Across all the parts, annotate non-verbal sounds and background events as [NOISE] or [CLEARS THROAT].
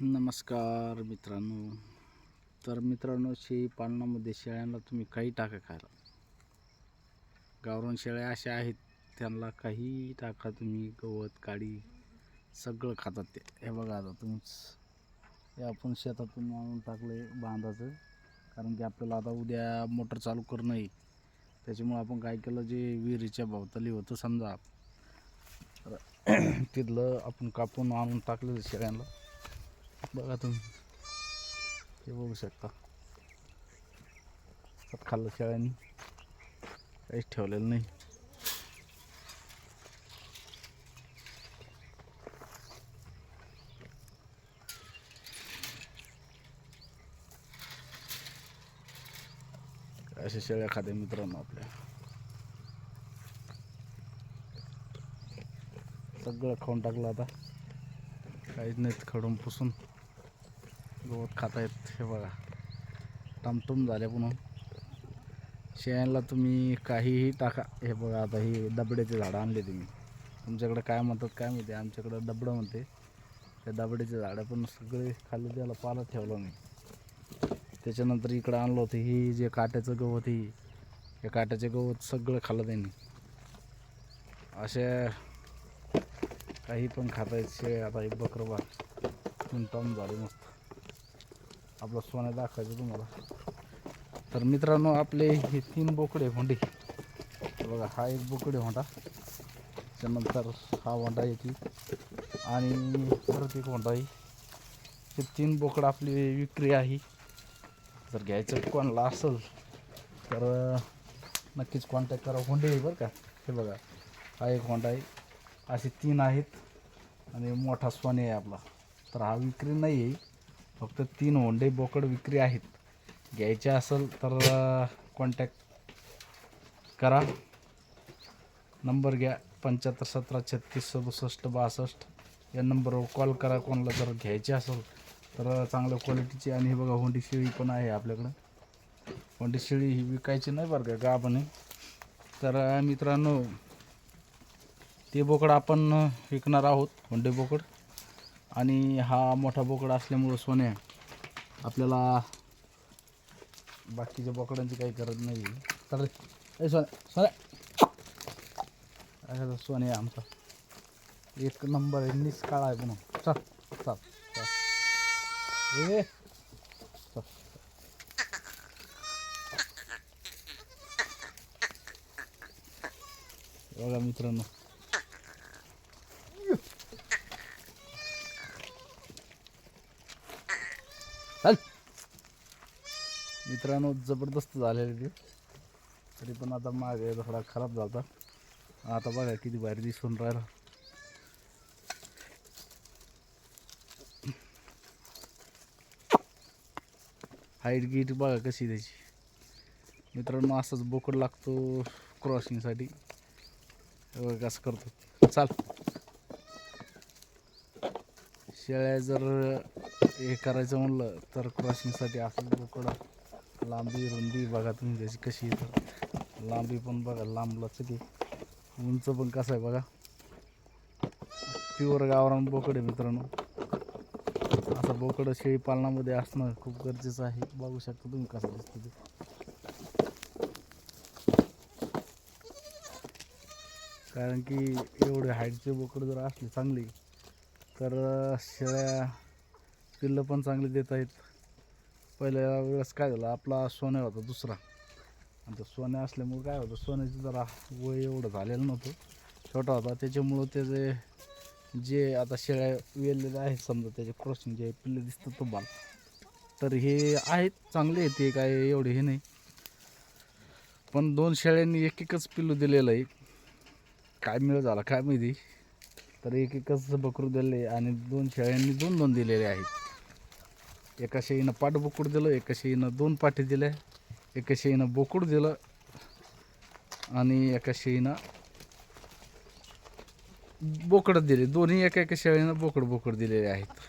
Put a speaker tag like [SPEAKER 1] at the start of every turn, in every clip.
[SPEAKER 1] नमस्कार मित्रांनो. तर मित्रांनो शेळी पालनामध्ये शेळ्यांना तुम्ही काही टाका खायला. गावरान शेळ्या अशा आहेत त्यांना काही टाका तुम्ही गवत काडी सगळं खातात ते. हे बघा आता तुम्हीच. हे आपण शेतातून आणून टाकलं बांधाचं कारण की आपल्याला आता उद्या मोटर चालू करणं आहे. त्याच्यामुळं आपण काय केलं जे विहिरीच्या भोवताली होतं समजा. तर [CLEARS THROAT] तिथलं आपण कापून आणून टाकलेलं शेळ्यांना. बघा तुम्ही. हे बघू शकता. खाल्लं शेळ्यांनी. काहीच ठेवलेलं नाही. अशा शेळ्या खाते मित्रांनो आपल्या. सगळं खाऊन टाकलं आता. काहीच नाहीत खडून पुसून गवत खाता येत हे बघा. टमटम झाले पुन्हा. शेळ्यांना तुम्ही काहीही टाका. हे बघा आता ही दबड्याचे झाडं आणले तुम्ही. तुमच्याकडे काय म्हणतात काय माहिती? आमच्याकडं दबडं म्हणते. त्या दबड्याचे झाडं पण सगळे खाली त्याला पाला ठेवलं नाही त्याच्यानंतर इकडं आणलं होतं ही जे काट्याचं गवत ही. हे काट्याचे गवत सगळं खाल्लं त्यांनी. अशा काही पण खाता येत आता एक बकरं बा टम झाले मस्त. आपलं सोनं दाखवायचं तुम्हाला. तर मित्रांनो आपले हे तीन बोकडे भोंडे. बघा हा एक बोकडे होंडा त्यानंतर हा होंडा येते आणि परत एक होंडा आहे. हे तीन बोकडं आपली विक्री आहे. जर घ्यायचं कोणाला असेल तर नक्कीच कॉन्टॅक्ट करा. होंडे आहे बरं का? हे बघा हा एक होंडा आहे. असे तीन आहेत आणि मोठा सोने आहे आपला. तर हा विक्री नाही आहे फक्त तीन होंडे बोकड विक्री आहेत. घ्यायचे असेल तर कॉन्टॅक्ट करा. नंबर घ्या पंच्याहत्तर सतरा छत्तीस सदुसष्ट बासष्ट. या नंबरवर कॉल करा कोणाला जर घ्यायचे असेल तर चांगल्या क्वालिटीची. आणि हे बघा होंडी शेळी पण आहे आपल्याकडं. होंडी शेळी ही विकायची नाही बरं का गाभण तर मित्रांनो ते बोकड आपण विकणार आहोत होंडे बोकड. आणि हा मोठा बोकड असल्यामुळं सोन्या आपल्याला बाकीच्या बोकडांची काही गरज नाही. तर ए सोन्या सोन्या. सोन्या आमचा. एक नंबर आहे निष्काळा आहे म्हणून. चल चल चल. ए चल. बघा मित्रांनो. मित्रांनो जबरदस्त झालेले ते. तरी पण आता मागे थोडा खराब झाला आता बघा किती भारी दिसून राहिला. हाईट गीट बघा कशी त्याची. मित्रांनो असंच बोकड लागतो क्रॉसिंगसाठी कसं करतो. चाल. शेळ्या जर हे करायचं म्हणलं तर क्रॉसिंगसाठी असंच बोकड लांबी रुंदी बघा तुम्ही त्याची कशी येतं लांबी पण बघा लांब लचकी उंच पण कसं आहे बघा. प्युअर गावरान बोकड आहे मित्रांनो. असं बोकड शेळी पालनामध्ये असणं खूप गरजेचं आहे. बघू शकता तुम्ही कसं दिसतं ते. कारण की एवढे हाईटचे बोकड जर असले चांगली तर शेळ्या पिल्लं पण चांगली देत आहेत. पहिल्या वेळेस काय झालं आपला सोन्या होता दुसरा. आणि त्या सोन्या असल्यामुळं काय होतं सोन्याचं जरा वय एवढं झालेलं नव्हतं. छोटा होता त्याच्यामुळं त्याचे जे आता शेळ्या वेलेल्या आहेत समजा त्याचे क्रॉसिंग जे पिल्ले दिसतात तुम्हाला तर हे आहेत चांगले आहेत ते काय एवढे हे नाही. पण दोन शेळ्यांनी एक एकच पिल्लू दिलेलं आहे. काय मिळ झाला काय माहिती. तर एक एकच बकरू दिले आणि दोन शेळ्यांनी दोन दोन दिलेले आहेत. एका शेळीनं पाठ बोकड दिलं एका शेळीनं दोन पाठी दिल्या एका शेळीनं बोकूड दिलं आणि एका शेळीनं बोकडं दिले. दोन्ही एका एका शेळीनं बोकड बोकड दिलेले आहेत.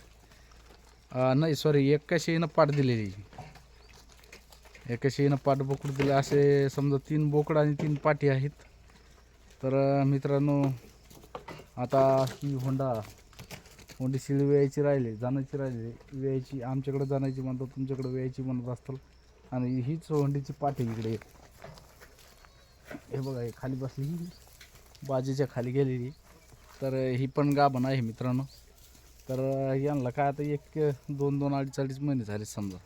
[SPEAKER 1] नाही सॉरी एका शेळीनं पाठ दिलेली. एका शेळीनं पाठ बोकड दिले असे समजा तीन बोकड आणि तीन पाठी आहेत. तर मित्रांनो आता ही होंडा मोठी शिळी राहिले राहिली जाण्याची राहिली वेयाची आमच्याकडे जाण्याची म्हणतात तुमच्याकडे वेयाची म्हणत असतात आणि हीच होंडीची पाठी इकडे हे बघा हे खाली बसली ही. बाजीच्या खाली गेलेली. तर ही पण गाभण आहे मित्रांनो. तर यांना काय आता एक दोन दोन अडीच अडीच महिने झाले समजा.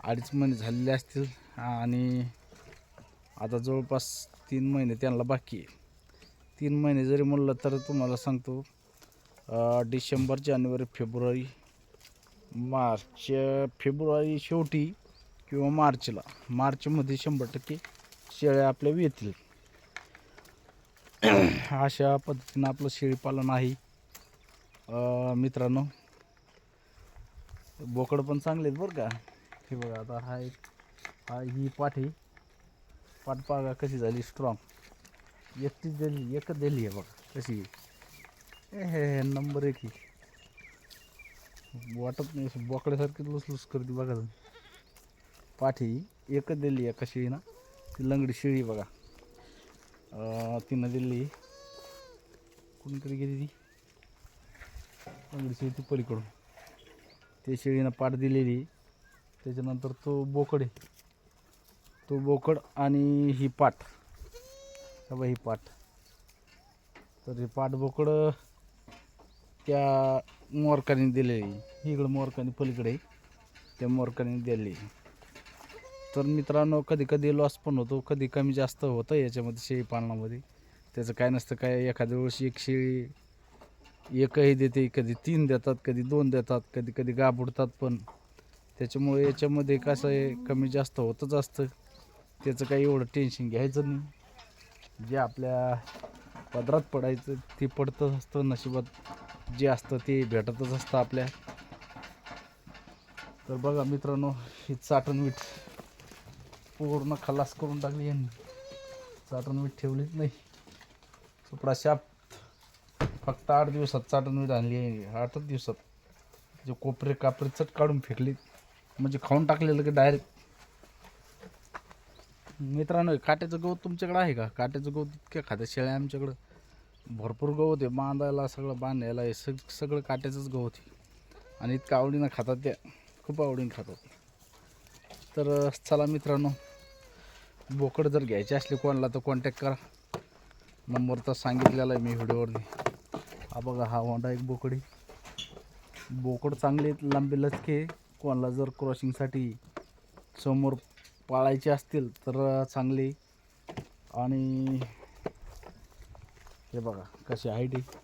[SPEAKER 1] अडीच महिने झालेले असतील आणि आता जवळपास तीन महिने त्यांना बाकी आहे. तीन महिने जरी म्हणलं तर तुम्हाला सांगतो डिसेंबर जानेवारी फेब्रुवारी मार्च फेब्रुवारी शेवटी किंवा मार्चला. मार्चमध्ये शंभर टक्के शेळ्या आपल्या येतील. [CLEARS THROAT] अशा पद्धतीनं आपलं शेळीपालन आहे. मित्रांनो बोकड पण चांगले आहेत बरं का. हे बघा आता हा एक हा ही पाठी पाठ पागा कशी झाली? स्ट्रॉंग एकटीच दिली एकच दिली आहे बघा कशी हे हे नंबर एक ही. वाटत नाही बोकड्यासारखी लुसलुस करते बघा तुम्ही. पाठी एकच दिली एका शेळी ना? ती लंगडी शेळी बघा. तिनं दिली. कोणीतरी गेली ती? लंगडी शेळी ती पलीकडून. ते शेळीनं पाठ दिलेली. त्याच्यानंतर तो बोकड आहे. तो बोकड आणि ही पाठ. हा ही पाठ. तर ही पाठ बोकडं त्या मोरकाने दिलेली इकडं मोरकाने पलीकडे त्या मोरकाने दिलेली तर मित्रांनो कधी कधी लॉस पण होतो कधी कमी जास्त होतं याच्यामध्ये शेळी पालनामध्ये. त्याचं काय नसतं काय एखाद्या वेळेस एक शेळी एकही देते कधी तीन देतात कधी दोन देतात कधी कधी गाबुडतात पण. त्याच्यामुळे याच्यामध्ये कसं आहे कमी जास्त होतच असतं. त्याचं काही एवढं टेन्शन घ्यायचं नाही. जे आपल्या पदरात पडायचं ते पडतंच असतं नशिबात जे असतं ते भेटतच असतं आपल्या. तर बघा मित्रांनो ही चाटण मीठ पूर्ण खलास करून टाकली यांनी. चाटण मीठ ठेवलीच नाही. सुपडा शाप. फक्त आठ दिवसात चाटण मीठ आणली आहे. आठच दिवसात. जे कोपरे कापरे चट काढून फेकली म्हणजे खाऊन टाकलेलं की डायरेक्ट मित्रांनो काट्याचं गवत तुमच्याकडे आहे का? काट्याचं गवत इतक्या खात्या शेळ्या आमच्याकडं. भरपूर गवत आहे बांधायला सगळं बांधायला हे सग सगळं काट्याचंच गवत आहे. आणि इतकं आवडीनं खातात त्या खूप आवडीनं खातात. तर चला मित्रांनो बोकड जर घ्यायचे असले कोणाला तर कॉन्टॅक्ट करा. नंबर तर सांगितलेला आहे मी व्हिडिओवरती. हा बघा हा होंडा एक बोकडी. बोकड चांगले आहेत, लांबे लचके कोणाला जर क्रॉसिंगसाठी समोर पाळायचे असतील तर चांगली. आणि हे बघा कशी हाईट आहे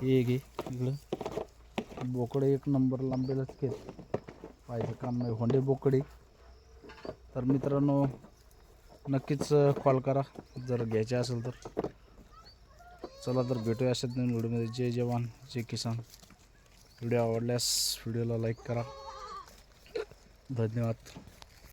[SPEAKER 1] हे एक आहे इकडं. बोकडे एक नंबर लांबेलच घेत पाहिजे काम नाही. होंडे बोकडे तर मित्रांनो नक्कीच कॉल करा. जर घ्यायचे असेल तर. चला तर भेटूया अशाच नवीन व्हिडिओमध्ये. जय जवान जय किसान. व्हिडिओ आवडल्यास व्हिडिओला लाईक करा. धन्यवाद.